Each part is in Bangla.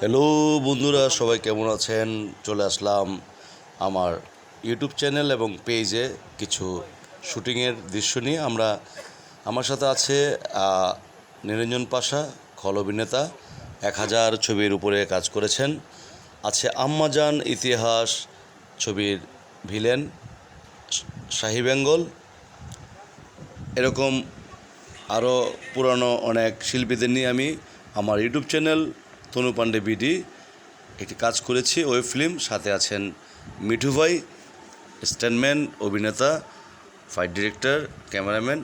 হ্যালো বন্ধুরা, সবাই কেমন আছেন? চলে আসলাম আমার ইউটিউব চ্যানেল এবং পেজে কিছু শুটিংয়ের দৃশ্য নিয়ে। আমরা, আমার সাথে আছে নিরঞ্জন পাশা, খল অভিনেতা, এক হাজার ছবির উপরে কাজ করেছেন। আছে আম্মাজান ইতিহাস ছবির ভিলেন শাহি বেঙ্গল। এরকম আরও পুরানো অনেক শিল্পীদের নিয়ে আমি আমার YouTube channel Tanu Pandey, BD, একটি কাজ করেছি। ওয়েব ফিল্ম সাথে আছেন মিঠু ভাই, স্ট্যান্ডম্যান, অভিনেতা ফাইট ডিরেক্টর ক্যামেরাম্যান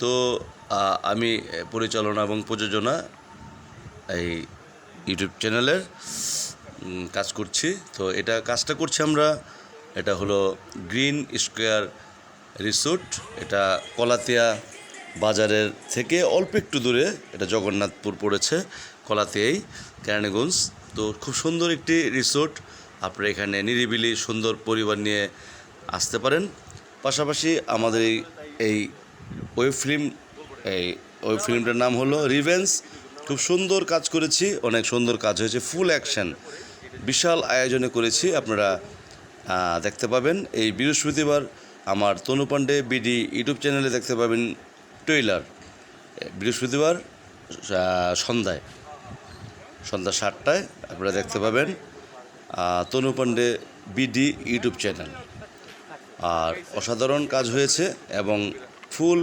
তো আমি পরিচালনা এবং প্রযোজনা এই ইউটিউব চ্যানেলের কাজ করছি। তো, এটা কাজটা করছি আমরা, এটা হলো গ্রিন স্কোয়ার রিসোর্ট এটা কলাতিয়া বাজারের থেকে অল্প একটু দূরে এটা জগন্নাথপুর পড়েছে কলাতিয়াই কেরানীগঞ্জ। তো খুব সুন্দর একটি রিসোর্ট আপনারা এখানে নিরিবিলি সুন্দর পরিবার নিয়ে আসতে পারেন। পাশাপাশি আমাদের এই এই ওয়েব ফিল্ম, এই ওয়েব ফিল্মটার নাম হলো রিভেন্স খুব সুন্দর কাজ করেছি, অনেক সুন্দর কাজ হয়েছে ফুল অ্যাকশন বিশাল আয়োজনে করেছি, আপনারা দেখতে পাবেন। এই বৃহস্পতিবার আমার তনু পাণ্ডে, বিডি ইউটিউব চ্যানেলে দেখতে পাবেন ট্রেইলার, বৃহস্পতিবার সন্ধ্যায়। সন্ধ্যা সাতটায় আপনারা দেখতে পাবেন Tanu Pandey BD YouTube channel. আর অসাধারণ কাজ হয়েছে এবং ফুল